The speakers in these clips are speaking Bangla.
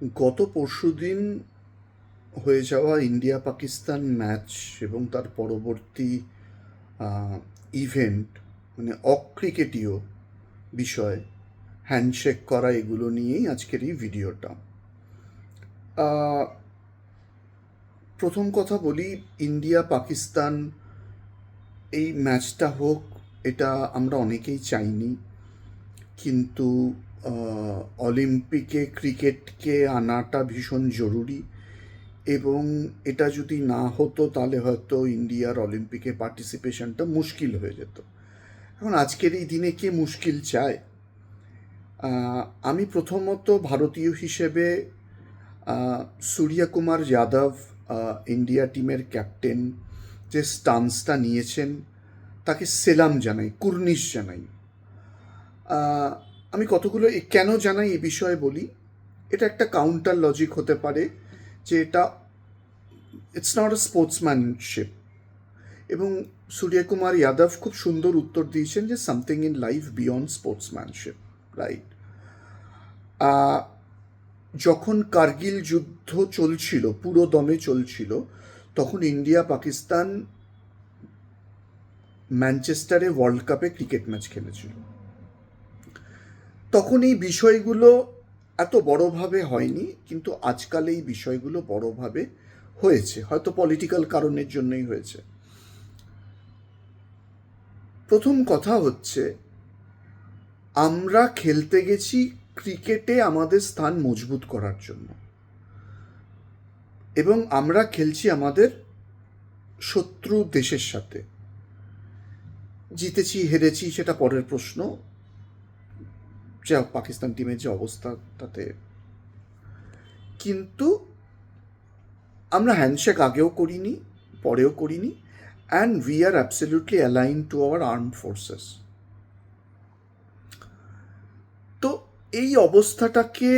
গত পরশুদিন হয়ে যাওয়া ইন্ডিয়া পাকিস্তান ম্যাচ এবং তার পরবর্তী ইভেন্ট মানে অক্রিকেটীয় বিষয় হ্যান্ডশেক করা, এগুলো নিয়েই আজকের এই ভিডিওটা প্রথম কথা বলি ইন্ডিয়া পাকিস্তান এই ম্যাচটা হোক, এটা আমরা অনেকেই চাইনি। কিন্তু অলিম্পিকে ক্রিকেটকে আনাটা ভীষণ জরুরি এবং এটা যদি না হতো তাহলে হয়তো ইন্ডিয়ার অলিম্পিকে পার্টিসিপেশনটা মুশকিল হয়ে যেত। এখন আজকের এই দিনে কে মুশকিল চায়? আমি প্রথমত ভারতীয় হিসেবে সূর্যকুমার যাদব ইন্ডিয়া টিমের ক্যাপ্টেন যে স্টান্সটা নিয়েছেন, তাকে সেলাম জানাই, কুর্নিশ জানাই। আমি কতগুলো কেন জানাই এ বিষয়ে বলি? এটা একটা কাউন্টার লজিক হতে পারে যে এটা ইটস নট আ স্পোর্টসম্যানশিপ এবং সূর্যকুমার যাদব খুব সুন্দর উত্তর দিয়েছেন যে something in life beyond sportsmanship right যখন কার্গিল যুদ্ধ চলছিল, পুরো দমে চলছিল, তখন ইন্ডিয়া, পাকিস্তান, ম্যানচেস্টারে ওয়ার্ল্ড কাপে ক্রিকেট ম্যাচ খেলেছিল। তখন এই বিষয়গুলো এত বড়ভাবে হয়নি, কিন্তু আজকাল এই বিষয়গুলো বড়ভাবে হয়েছে, হয়তো পলিটিক্যাল কারণের জন্যই হয়েছে। প্রথম কথা হচ্ছে, আমরা খেলতে গেছি ক্রিকেটে আমাদের স্থান মজবুত করার জন্য। এবং আমরা খেলছি আমাদের শত্রু দেশের সাথে। জিতেছি, হেরেছি, সেটা পরের প্রশ্ন। যা পাকিস্তান টিমের যে অবস্থা, তাতে। কিন্তু আমরা হ্যান্ডশেক আগেও করিনি, পরেও করিনি and we are absolutely align to our arm forces তো এই অবস্থাটাকে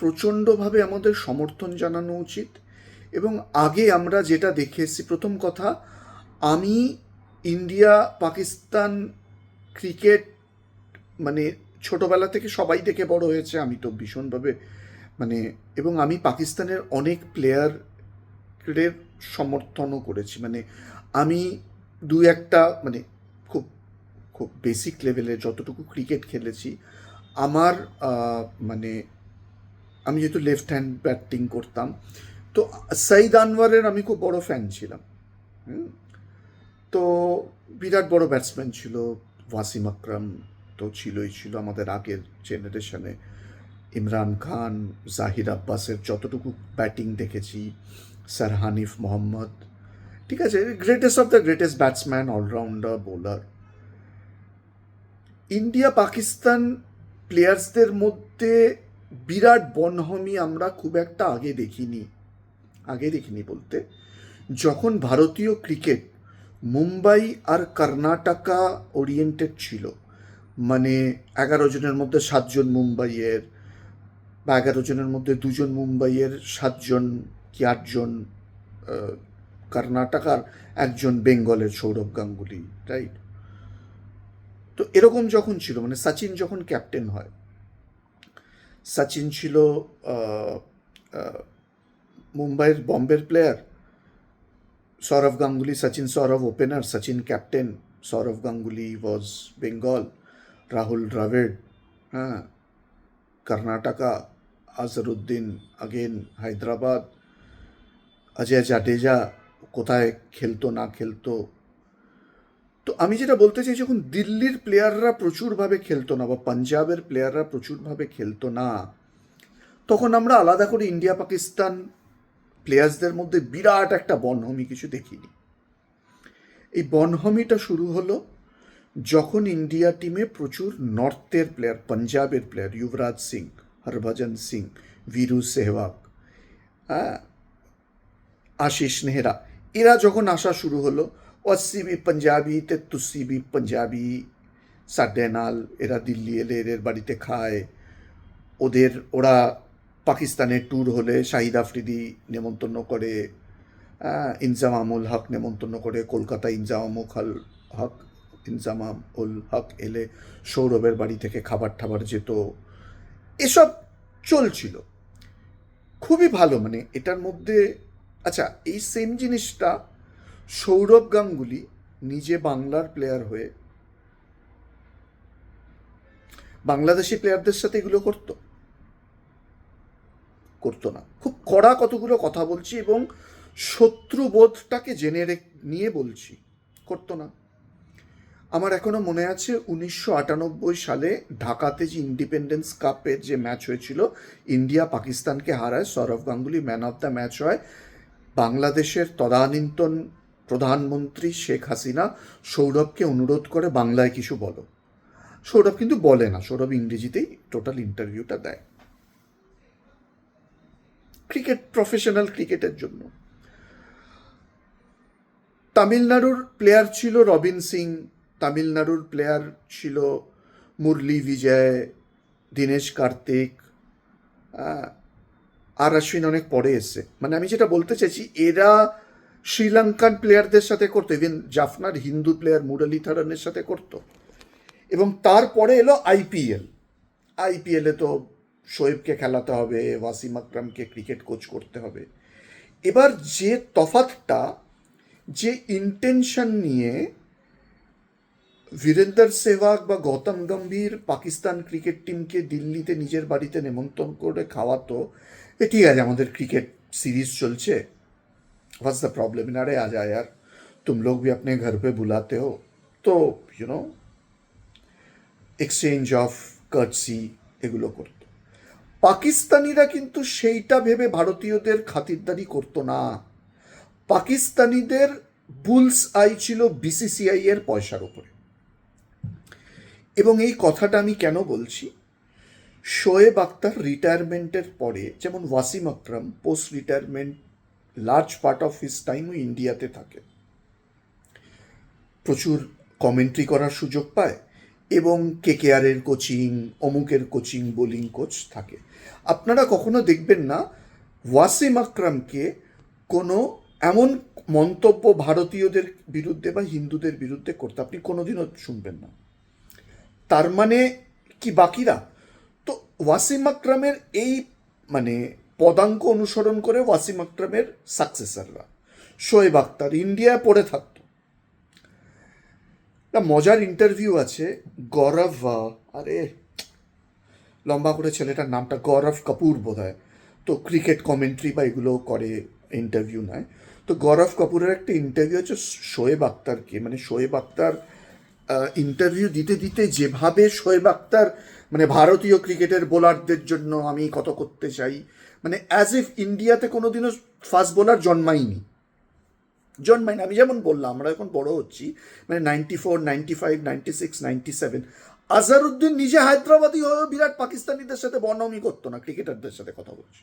প্রচণ্ডভাবে আমাদের সমর্থন জানানো উচিত, এবং আগে আমরা যেটা দেখে এসেছি, প্রথম কথা, আমি ইন্ডিয়া পাকিস্তান ক্রিকেট মানে ছোটবেলা থেকে সবাই দেখে বড় হয়েছে, আমি তো ভীষণভাবে মানে এবং আমি পাকিস্তানের অনেক প্লেয়ারের সমর্থনও করেছি মানে আমি দু একটা মানে খুব খুব বেসিক লেভেলে যতটুকু ক্রিকেট খেলেছি, আমার মানে আমি যেহেতু লেফট হ্যান্ড ব্যাটিং করতাম, তো সাইদ আনওয়ারের আমি খুব বড় ফ্যান ছিলাম। তো বিরাট বড় ব্যাটসম্যান ছিল, ওয়াসিম আকরাম তো ছিলই, ছিল আমাদের আগের জেনারেশনে ইমরান খান, জাহির আব্বাসের যতটুকু ব্যাটিং দেখেছি, স্যার হানিফ মোহাম্মদ, ঠিক আছে greatest of the greatest batsman allrounder bowler India, Pakistan প্লেয়ার্সদের মধ্যে বিরাট বনহমি আমরা খুব একটা আগে দেখিনি আগে দেখিনি বলতে। যখন ভারতীয় ক্রিকেট মুম্বাই আর কর্ণাটকা ওরিয়েন্টেড ছিল মানে এগারো জনের মধ্যে সাতজন মুম্বাইয়ের বা এগারো জনের মধ্যে দুজন মুম্বাইয়ের, সাতজন কি আটজন কর্ণাটকার একজন বেঙ্গলের সৌরভ গাঙ্গুলি রাইট তো এরকম যখন ছিল মানে সচিন যখন ক্যাপ্টেন হয়, সচিন ছিল মুম্বাইয়ের বম্বের player Sourav Ganguly, Sachin Sourav opener Sachin captain Sourav Ganguly was Bengal Rahul Dravid হ্যাঁ কর্ণাটকা আজরুদ্দিন আগেন হায়দ্রাবাদ অজয় জাডেজা কোথায় খেলতো না খেলতো তো আমি যেটা বলতে চাই যখন দিল্লির প্লেয়াররা প্রচুরভাবে খেলতো না বা পাঞ্জাবের প্লেয়াররা প্রচুরভাবে খেলতো না তখন আমরা আলাদা করে ইন্ডিয়া পাকিস্তান প্লেয়ার্সদের মধ্যে বিরাট একটা বনহমি কিছু দেখিনি। এই বনহমিটা শুরু হলো যখন ইন্ডিয়া টিমে প্রচুর নর্থের প্লেয়ার পাঞ্জাবের প্লেয়ার যুবরাজ সিং হরভজন সিং বীরু সেহবাগ হ্যাঁ আশিস নেহরা এরা যখন আসা শুরু হলো অসি বি পাঞ্জাবি তে বি পাঞ্জাবি সাডে নাল এরা দিল্লি এলে এদের বাড়িতে খায়। ওদের ওরা পাকিস্তানের ট্যুর হলে শাহিদ আফ্রিদি নেমন্তন্ন করে আহ, ইনজামামুল হক নেমন্তন্ন করে কলকাতা ইনজামামুল হক ইনজামাম উল হক এলে সৌরভের বাড়ি থেকে খাবার টাবার যেত। এসব চলছিল। খুবই ভালো মানে এটার মধ্যে আচ্ছা এই সেম জিনিসটা সৌরভ গাঙ্গুলি নিজে বাংলার প্লেয়ার হয়ে বাংলাদেশি প্লেয়ারদের সাথে এগুলো করতো? করতো না। খুব কড়া কতগুলো কথা বলছি এবং শত্রুবোধটাকে জেনে নিয়ে বলছি। করতো না। আমার এখনও মনে আছে উনিশশো আটানব্বই সালে ঢাকাতে যে ইন্ডিপেন্ডেন্স কাপের যে ম্যাচ হয়েছিল ইন্ডিয়া পাকিস্তানকে হারায়, Sourav Ganguly man of the match হয়। বাংলাদেশের তদানীন্তন প্রধানমন্ত্রী শেখ হাসিনা সৌরভকে অনুরোধ করে বাংলায় কিছু বলো। সৌরভ কিন্তু বলে না, সৌরভ ইংরেজিতেই টোটাল ইন্টারভিউটা দেয়। ক্রিকেট প্রফেশনাল ক্রিকেটের জন্য। তামিলনাড়ুর প্লেয়ার ছিল রবিন সিং তামিলনাড়ুর প্লেয়ার ছিল মুরলি বিজয়, দীনেশ কার্তিক আর অশ্বিন অনেক পরে এসছে। মানে আমি যেটা বলতে চাইছি, এরা শ্রীলঙ্কান প্লেয়ারদের সাথে করতো ইভেন জাফনার হিন্দু প্লেয়ার মুরলীধরনের সাথে করতো। এবং তারপরে এলো আইপিএল আইপিএলে তো শোয়েবকে খেলাতে হবে, ওয়াসিম আকরামকে ক্রিকেট কোচ করতে হবে। এবার যে তফাতটা, যে ইন্টেনশন নিয়ে বীরেন্দর সেহবাগ বা গৌতম গম্ভীর পাকিস্তান ক্রিকেট টিমকে দিল্লিতে নিজের বাড়িতে নেমন্তন্ন করে খাওয়াতো এ ঠিক আছে আমাদের ক্রিকেট সিরিজ চলছে व्हाट्स द प्रॉब्लम अरे आ जा यार तुम लोग भी अपने घर पे बुलाते हो तो you know exchange of courtesy এগুলো করতো পাকিস্তানিরা কিন্তু সেইটা ভেবে ভারতীয়দের খাতিরদারি করতো না পাকিস্তানিদের বুলস আই ছিল বিসিসিআই এর পয়সার উপরে এবং এই কথাটা আমি কেন বলছি? শোয়েব আক্তার রিটায়ারমেন্টের পরে যেমন Wasim Akram post retirement large part of his টাইমও ইন্ডিয়াতে থাকে। প্রচুর কমেন্ট্রি করার সুযোগ পায় এবং কে কে কেকেআরের কোচিং অমুকের কোচিং বোলিং কোচ থাকে। আপনারা কখনো দেখবেন না ওয়াসিম আকরামকে কোনো এমন মন্তব্য ভারতীয়দের বিরুদ্ধে বা হিন্দুদের বিরুদ্ধে করতে। আপনি কোনোদিনও শুনবেন না। তার মানে কি বাকিরা? তো ওয়াসিম আকরামের এই মানে পদাঙ্ক অনুসরণ করে ওয়াসিম আকরামের সাকসেসররা শোয়েব আক্তার ইন্ডিয়ায় পড়ে থাকতো। একটা মজার ইন্টারভিউ আছে গৌরব আরে, লম্বা করে ছেলেটার নামটা গৌরব কাপুর বোধ হয় তো ক্রিকেট কমেন্ট্রি বা এগুলো করে ইন্টারভিউ নেয়। তো গৌরব কাপুরের একটা ইন্টারভিউ হচ্ছে শোয়েব আক্তারকে। মানে শোয়েব আক্তার ইন্টারভিউ দিতে দিতে যেভাবে শোয়েব আক্তার মানে ভারতীয় ক্রিকেটের বোলারদের জন্য আমি কত করতে চাই মানে অ্যাজ ইফ ইন্ডিয়াতে কোনোদিনও ফাস্ট বোলার জন্মায়নি। জন্মায়নি। আমি যেমন বললাম, আমরা এখন বড় হচ্ছি মানে ninety four ninety five ninety six ninety seven Azharuddin নিজে হায়দ্রাবাদী হয়েও বিরাট পাকিস্তানিদের সাথে বর্ণমি করতো না, ক্রিকেটারদের সাথে কথা বলছে।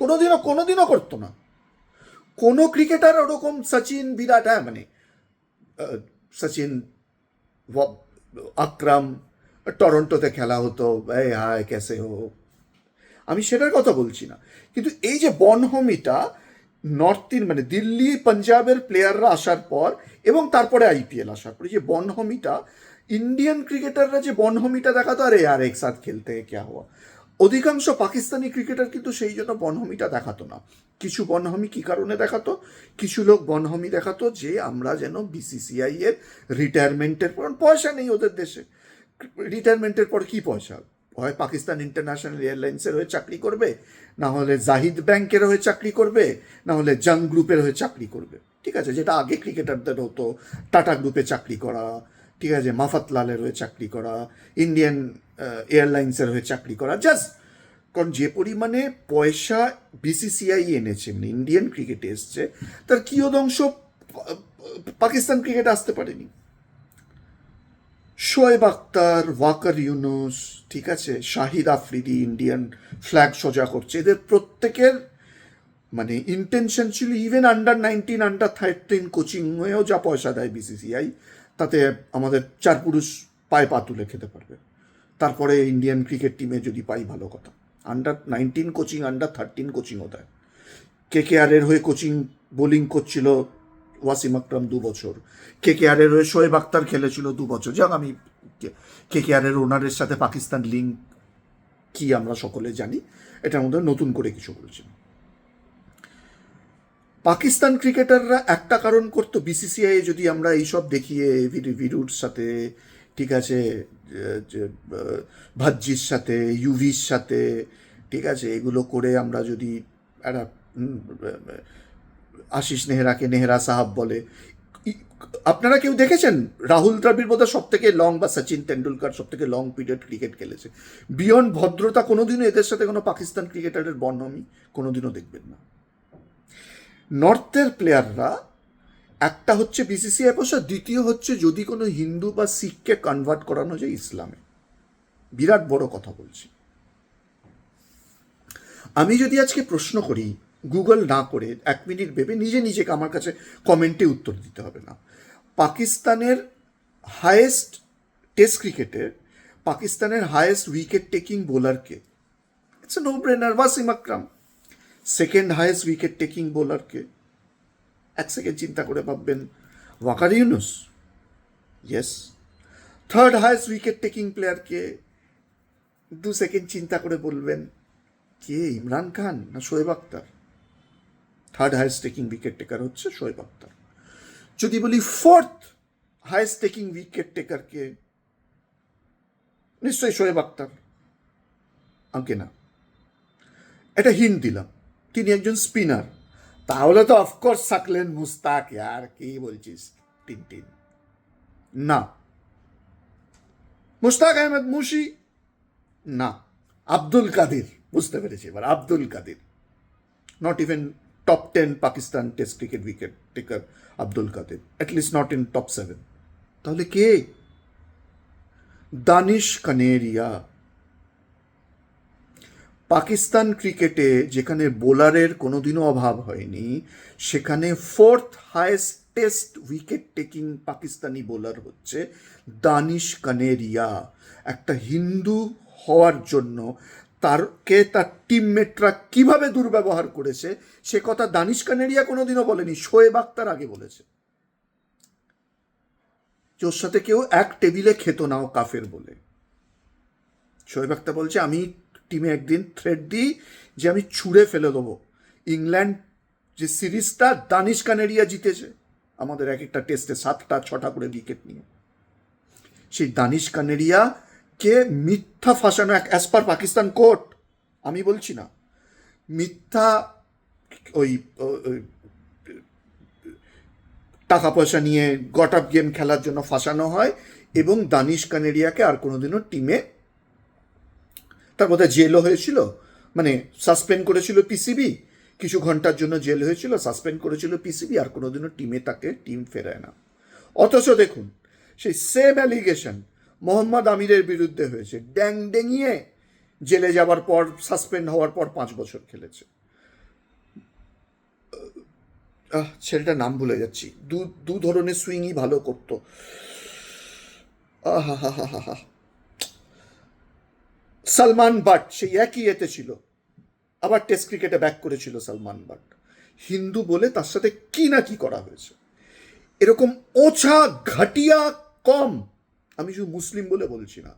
কোনোদিনও কোনোদিনও করতো না। কোনো ক্রিকেটার ওরকম সচিন, বিরাট হ্যাঁ মানে সচিন আকরাম টরন্টোতে খেলা হতো, এই হায় কেসে হো। আমি সেটার কথা বলছি না। কিন্তু এই যে বনহমিটা নর্থ মানে দিল্লি, পাঞ্জাবের প্লেয়াররা আসার পর এবং তারপরে আইপিএল আসার পর যে বনহমিটা, ইন্ডিয়ান ক্রিকেটাররা যে বনহমিটা দেখাতো, আরে আর একসাথ খেলতে, ক্যা হওয়া অধিকাংশ পাকিস্তানি ক্রিকেটার কিন্তু সেই জন্য বনহমিটা দেখাতো না। কিছু বনহমি কি কারণে দেখাতো? কিছু লোক বনহমি দেখাতো যে আমরা যেন বিসিসিআই এর রিটায়ারমেন্টের পর পয়সা নেই ওদের দেশে। রিটায়ারমেন্টের পর কি পয়সা? হয় পাকিস্তান ইন্টারন্যাশনাল এয়ারলাইন্সের হয়ে চাকরি করবে? না হলে জাহিদ ব্যাংকের হয়ে চাকরি করবে? না হলে জাং গ্রুপের হয়ে চাকরি করবে? ঠিক আছে, যেটা আগে ক্রিকেটারদের হতো, টাটা গ্রুপে চাকরি করা, ঠিক আছে, মাফাতলালের হয়ে চাকরি করা ইন্ডিয়ান এয়ারলাইন্সের হয়ে চাকরি করা জাস্ট কারণ যে পরিমাণে পয়সা বিসিসিআই এনেছে মানে ইন্ডিয়ান ক্রিকেটে এসছে, তার কিয়দংশ পাকিস্তান ক্রিকেট আসতে পারেনি। শোয়েব আক্তার ওয়াকার ইউনুস, ঠিক আছে, শাহিদ আফ্রিদি ইন্ডিয়ান ফ্ল্যাগ সোজা করছে। এদের প্রত্যেকের মানে ইন্টেনশন ছিল even under nineteen under thirteen coaching হয়েও যা পয়সা দেয় বিসিসিআই তাতে আমাদের চার পুরুষ পায়ে পা তুলে খেতে পারবে। তারপরে ইন্ডিয়ান ক্রিকেট টিমে যদি পাই ভালো কথা। Under nineteen coaching under thirteen কোচিংও দেয় কে কে আর এর হয়ে কোচিং বোলিং করছিল ওয়াসিম আকরাম দু বছর। কে কে আর এর হয়ে শোয়েব আক্তার খেলেছিল দু বছর। যাক, আমি কে কে আর এর ওনারের সাথে পাকিস্তান লিঙ্ক কি আমরা সকলে জানি এটার মধ্যে নতুন করে কিছু বলছি পাকিস্তান ক্রিকেটাররা একটা কারণ করতো বিসিসিআই যদি আমরা এইসব দেখিয়ে, ভিরু- ভিরুর সাথে, ঠিক আছে যে- ভাজ্জির সাথে, ইউভির সাথে, ঠিক আছে? এগুলো করে আমরা যদি একটা আশিস নেহরাকে নেহরা সাহাব বলে। আপনারা কেউ দেখেছেন? রাহুল দ্রাবিড় বোধহয় সব থেকে লং বা সচিন তেন্ডুলকার সব থেকে লং পিরিয়ড ক্রিকেট খেলেছে। বিয়ন্ড ভদ্রতা কোনোদিনও এদের সাথে কোনো পাকিস্তান ক্রিকেটারের বর্ণমি কোনোদিনও দেখবেন না। নর্থের প্লেয়াররা একটা হচ্ছে বিসিসিআই পয়সা দ্বিতীয় হচ্ছে যদি কোনো হিন্দু বা শিখকে কনভার্ট করানো যায় ইসলামে। বিরাট বড় কথা বলছি। আমি যদি আজকে প্রশ্ন করি গুগল না করে এক মিনিট ভেবে নিজে নিজেকে আমার কাছে কমেন্টে উত্তর দিতে হবে না। পাকিস্তানের হায়েস্ট টেস্ট ক্রিকেটের পাকিস্তানের highest wicket taking বোলারকে it's no brainer Wasim Akram. Second highest wicket taking বোলারকে এক সেকেন্ড চিন্তা করে ভাববেন। Waqar Younis? Yes third highest wicket taking প্লেয়ারকে দু সেকেন্ড চিন্তা করে বলবেন, কে, ইমরান খান না Shoaib Akhtar third highest taking wicket taker হচ্ছে শোয়েব আক্তার যদি বলি ফোর্থ হায়েস্ট টেকিং উইকেট টেকারকে নিশ্চয়ই শোয়েব আক্তার আঁকে না। এটা হিন্ট দিলাম। তিনি একজন স্পিনার তাহলে তো অফকোর্স থাকলেন মুস্তাক, ইয়ার কি বলছিস? টিন টিন। না। মুস্তাক আহমেদ মুশি? না। আব্দুল কাদির। বুঝতে পেরেছি এবার, Abdul Qadir. Not even top ten Pakistan test cricket wicket taker Abdul Qadir. At least not in top seven তাহলে কে? দানিশ কানেরিয়া। পাকিস্তান ক্রিকেটে যেখানে বোলারের কোনোদিনও অভাব হয়নি, সেখানে fourth highest test wicket taking Pakistani bowler হচ্ছে দানিশ কানেরিয়া। একটা হিন্দু হওয়ার জন্য তারকে তার টিমমেটরা কীভাবে দুর্ব্যবহার করেছে, সে কথা দানিশ কানেরিয়া কোনোদিনও বলেনি, শোয়েব আক্তার আগে বলেছে। ওর সাথে কেউ এক টেবিলে খেত না ও কাফের বলে। শোয়েব আক্তার বলছে, আমি টিমে একদিন থ্রেড দিই যে আমি ছুঁড়ে ফেলে দেবো। ইংল্যান্ড যে সিরিজটা, দানিশ কানেরিয়া জিতেছে। আমাদের এক একটা টেস্টে সাতটা, ছটা করে উইকেট নিয়ে। সেই দানিশ কানেরিয়াকে মিথ্যা ফাঁসানো এক অ্যাজ পার পাকিস্তান কোর্ট আমি বলছি না। মিথ্যা ওই, টাকা পয়সা নিয়ে গট আপ গেম খেলার জন্য ফাঁসানো হয় এবং দানিশ কানেরিয়াকে আর কোনোদিনও টিমে তার বোধহয় জেলও হয়েছিল মানে সাসপেন্ড করেছিল পিসিবি কিছু ঘণ্টার জন্য জেল হয়েছিল সাসপেন্ড করেছিল পিসিবি আর কোনোদিনও টিমে তাকে টিম ফেরায় না। অথচ দেখুন, সেই সেম অ্যালিগেশন মোহাম্মদ আমিরের বিরুদ্ধে হয়েছে। ড্যাং ডেঙিয়ে জেলে যাওয়ার পর সাসপেন্ড হওয়ার পর পাঁচ বছর খেলেছে। ছেলেটার নাম ভুলে যাচ্ছি। দু দু ধরনের সুইংই ভালো করতো। আহা হা হা হা হা। সালমান বাট সেই একই এতে ছিল। আবার টেস্ট ক্রিকেটে ব্যাক করেছিল সালমান বাট। হিন্দু বলে তার সাথে কি না কি করা হয়েছে। এরকম ওছা ঘাটিয়া কম, আমি শুধু মুসলিম বলে বলছি না,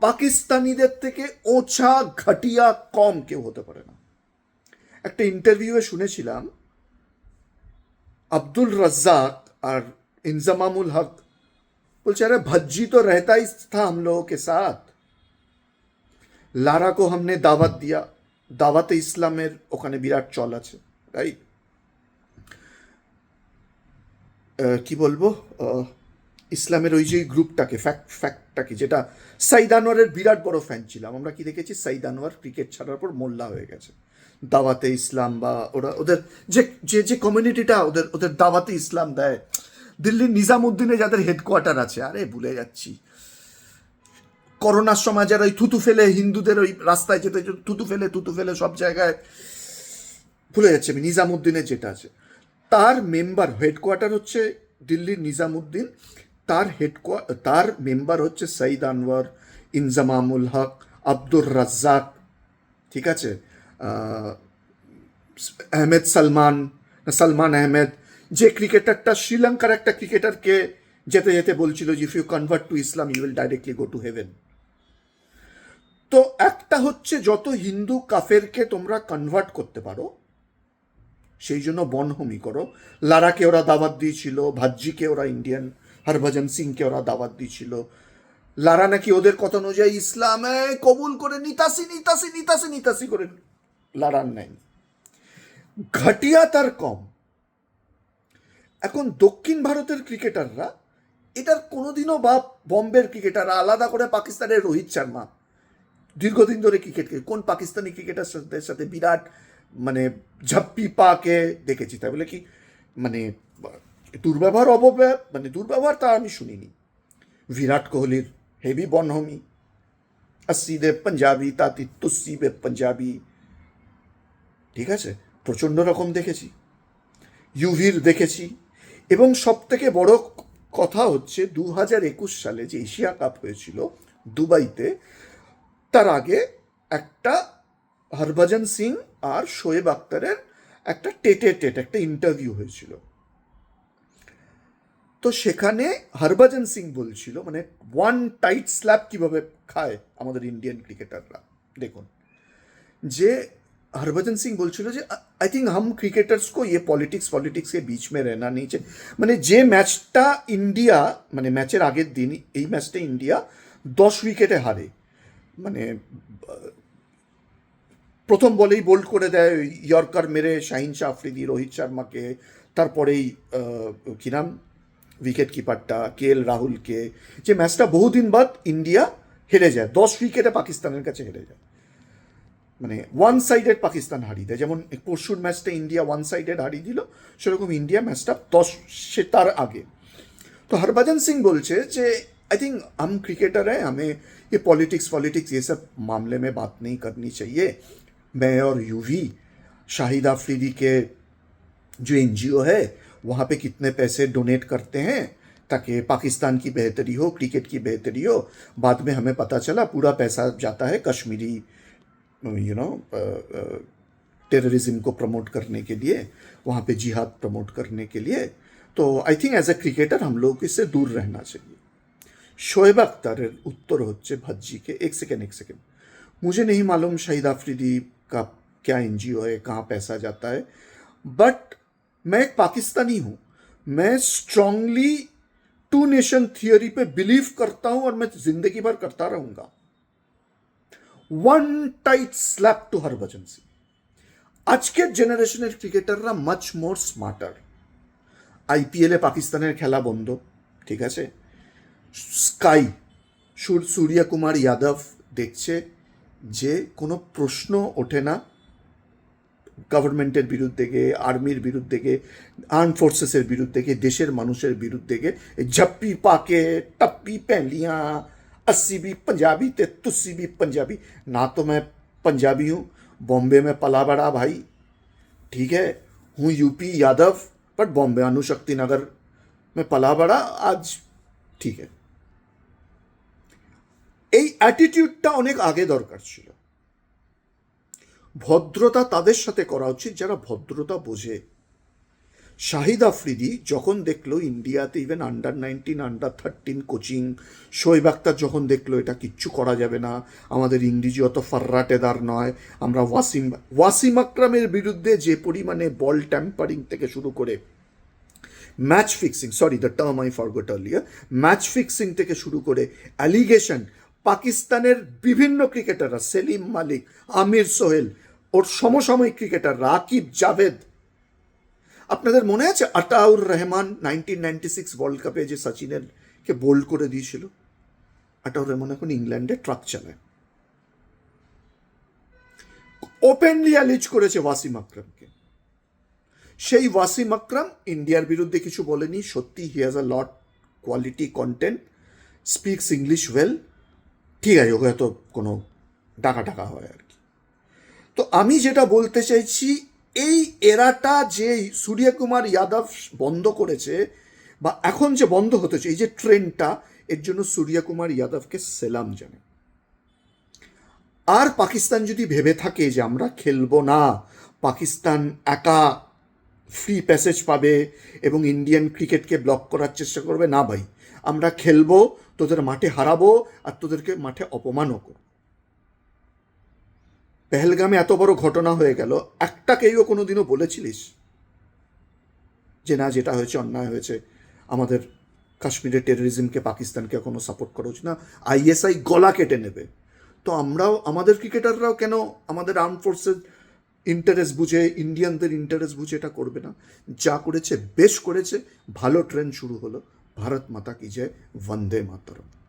পাকিস্তানিদের থেকে ওছা ঘাটিয়া কম কেউ হতে পারে না। একটা ইন্টারভিউয়ে শুনেছিলাম, আব্দুল রাজ্জাক আর ইনজামামুল হক বলছে, আরে ভজ্জি তো রেহতাই থা হাম লোক সাথ। के साथ লারা কো হামনে দাওয়াত দিয়া দাওয়াতে ইসলামের ওখানে বিরাট চল আছে রাইট কি বলবো আহ, ইসলামের ওই যে গ্রুপটাকে ফ্যাক্ট ফ্যাক্টটাকে যেটা সাইদ আনোয়ারের বিরাট বড় ফ্যান ছিলাম আমরা কি দেখেছি সাইদ আনোয়ার ক্রিকেট ছাড়ার পর মোল্লা হয়ে গেছে দাওয়াতে ইসলাম বা ওরা ওদের যে যে যে কমিউনিটিটা ওদের ওদের দাওয়াতে ইসলাম দেয় দিল্লির নিজামুদ্দিনে যাদের হেডকোয়ার্টার আছে আরে ভুলে যাচ্ছি করোনার সময় যারা ওই থুতু ফেলে, হিন্দুদের ওই রাস্তায় যেতে থুতু ফেলে থুতু ফেলে সব জায়গায় ভুলে যাচ্ছে। আমি নিজামুদ্দিনের যেটা আছে। তার মেম্বার হেডকোয়ার্টার হচ্ছে দিল্লির নিজামুদ্দিন, তার হেডকোয়া, তার মেম্বার হচ্ছে সঈদ আনওয়ার, ইনজামামুল হক, আব্দুর রাজ্জাক, ঠিক আছে? আহমেদ সালমান সালমান আহমেদ, যে ক্রিকেটারটা, শ্রীলঙ্কার একটা ক্রিকেটারকে যেতে যেতে বলছিল if you convert to Islam you will directly go to heaven তো একটা হচ্ছে যত হিন্দু কাফেরকে তোমরা কনভার্ট করতে পারো, সেই জন্য বনহমি করো। লারাকে ওরা দাওয়াত দিয়েছিল, ভাজ্জিকে ওরা ইন্ডিয়ান হরভজন সিংকে ওরা দাওয়াত দিয়েছিল। লারা নাকি ওদের কথা অনুযায়ী ইসলামে কবুল করে নিতাসি নিতাসি নিতাসি নিতাসি করে লারার নেয়নি ঘাটিয়া তার কম। এখন দক্ষিণ ভারতের ক্রিকেটাররা, এটার কোনোদিনও বা বম্বের ক্রিকেটাররা আলাদা করে পাকিস্তানের রোহিত শর্মা দীর্ঘদিন ধরে ক্রিকেট খেলে কোন পাকিস্তানি ক্রিকেটারদের সাথে বিরাট মানে ঝপ্পি পাকে দেখেছি তাই বলে কি মানে দুর্ব্যবহার অপব্যয় মানে দুর্ব্যবহার তা আমি শুনিনি বিরাট কোহলির হেভি বনহমি अस्सी দে পাঞ্জাবি তাতি তুসি বে পাঞ্জাবি ঠিক আছে প্রচণ্ড রকম দেখেছি ইউভির দেখেছি এবং সব থেকে বড় কথা হচ্ছে দু হাজার একুশ সালে যে এশিয়া কাপ হয়েছিল দুবাইতে তার আগে একটা হরভজন সিং আর শোয়েব আক্তারের একটা টেটে টেট একটা ইন্টারভিউ হয়েছিল তো সেখানে হরভজন সিং বলছিল মানে ওয়ান টাইট স্ল্যাপ কিভাবে খায় আমাদের ইন্ডিয়ান ক্রিকেটাররা দেখুন যে हरभजन सिंह বলছিল যে आई थिंक हम क्रिकेटर्स को ये पॉलिटिक्स पॉलिटिक्स के बीच में रहना नहीं चाहिए মানে যে ম্যাচটা ইন্ডিয়া মানে ম্যাচের আগের দিন এই ম্যাচটা ইন্ডিয়া দশ উইকেটে হারে মানে প্রথম বলেই বোল্ড করে দেয় ইয়র্কার মেরে শাহিন শাহ আফ্রিদি, রোহিত শর্মাকে, তারপরেই কিরাম নাম? উইকেট কিপারটা কে এল রাহুলকে, যে ম্যাচটা বহুদিন বাদ ইন্ডিয়া হেরে যায়, দশ উইকেটে পাকিস্তানের কাছে হেরে যায়। মানে ওয়ান সাইডেড পাকিস্তান হারিয়ে দেয়, যেমন পরশুর ম্যাচটা ইন্ডিয়া ওয়ান সাইডেড হারিয়ে দিল, সেরকম ইন্ডিয়া ম্যাচটা দশ, সে তার আগে। তো হরভজন সিং বলছে যে आई थिंक हम क्रिकेटर हैं, हमें ये पॉलिटिक्स पॉलिटिक्स ये सब मामले में बात नहीं करनी चाहिए। मैं और यूवी शाहिद आफरीदी के जो एनजीओ है, वहाँ पे कितने पैसे डोनेट करते हैं ताकि पाकिस्तान की बेहतरी हो क्रिकेट की बेहतरी हो, बाद में हमें पता चला पूरा पैसा जाता है कश्मीरी यू नो टेररिज्म को प्रमोट करने के लिए, वहाँ पे जिहाद प्रमोट करने के लिए। तो I think as a cricketer हम लोग इससे दूर रहना चाहिए। शोएब अख्तर उत्तर हे भज्जी के एक सेकेंड एक सेकेंड मुझे नहीं मालूम शहीद आफरीदी का क्या एनजीओ है कहाँ पैसा जाता है बट मैं एक पाकिस्तानी हूँ मैं स्ट्रांगली टू नेशन थियोरी पे बिलीव करता हूँ और मैं ज़िंदगी भर करता रहूँगा one tight slap to Harbhajan Singh के generation cricketer much more smarter IPL Pakistan खेला बंद ठीक है স্কাই সুর সূর্য কুমার যাদব দেখছে যে কোনো প্রশ্ন ওঠে না গভর্নমেন্টের বিরুদ্ধে গিয়ে আর্মির বিরুদ্ধে গিয়ে আর্ম ফোর্সেসের বিরুদ্ধে গিয়ে দেশের মানুষের বিরুদ্ধে গিয়ে এই ঝপ্পি পাকে टप्पी पहलियाँ अस्सी भी पंजाबी ते तुस्सी भी पंजाबी ना तो मैं पंजाबी हूँ बॉम्बे में पला बड़ा भाई ठीक है हूँ यूपी यादव बट बॉम्बे अनुशक्ति नगर में पला बड़ा आज ঠিক আছে এই অ্যাটিটিউডটা অনেক আগে দরকার ছিল। ভদ্রতা তাদের সাথে করা উচিত, যারা ভদ্রতা বোঝে। শাহিদ আফ্রিদি যখন দেখল ইন্ডিয়াতে even under nineteen under thirteen coaching Shoaib Akhtar যখন দেখল এটা কিচ্ছু করা যাবে না, আমাদের ইংরেজি অত ফার্রাটেদার নয়, আমরা ওয়াসিম ওয়াসিম আকরামের বিরুদ্ধে যে পরিমাণে বল ট্যাম্পারিং থেকে শুরু করে match fixing sorry the term I forgot earlier match fixing থেকে শুরু করে অ্যালিগেশন পাকিস্তানের বিভিন্ন ক্রিকেটাররা, সেলিম মালিক, আমির সোহেল, ওর সমসাময়িক ক্রিকেটার রাকিব জাভেদ। আপনাদের মনে আছে Ataur Rahman nineteen ninety six world কাপে যে সচিনের কে বোল্ড করে দিয়েছিল? আতাউর রহমান এখন ইংল্যান্ডে ট্রাক চালায়। ওপেনলি অ্যালিজ করেছে ওয়াসিম আকরামকে। সেই ওয়াসিম আকরাম ইন্ডিয়ার বিরুদ্ধে কিছু বলেনি সত্যি he has a lot quality content speaks English well ঠিক আছে, ওকে তো কোনো টাকা টাকা হয় আর কি। তো আমি যেটা বলতে চাইছি, এই এরাটা যে সূর্যকুমার যাদব বন্ধ করেছে বা এখন যে বন্ধ হতেছে এই যে ট্রেনটা, এর জন্য সূর্যকুমার যাদবকে সেলাম জানাই আর পাকিস্তান যদি ভেবে থাকে যে আমরা খেলব না, পাকিস্তান একা ফ্রি প্যাসেজ পাবে এবং ইন্ডিয়ান ক্রিকেটকে ব্লক করার চেষ্টা করবে, না ভাই। আমরা খেলব, তোদের মাঠে হারাবো আর তোদেরকে মাঠে অপমানও করব। পেহেলগামে এত বড় ঘটনা হয়ে গেল একটা কেউ কোনোদিনও বলেছিলিস? যে না, যেটা হয়েছে অন্যায় হয়েছে। আমাদের কাশ্মীরের টেরোরিজমকে পাকিস্তানকে কোনো সাপোর্ট করা উচিত না। আইএসআই গলা কেটে নেবে। তো আমরাও, আমাদের ক্রিকেটাররাও কেন আমাদের আর্ম ফোর্সের ইন্টারেস্ট বুঝে ইন্ডিয়ানদের ইন্টারেস্ট বুঝে এটা করবে না? যা করেছে, বেশ করেছে, ভালো ট্রেন শুরু হলো। भारत माता की जय वंदे मातरम।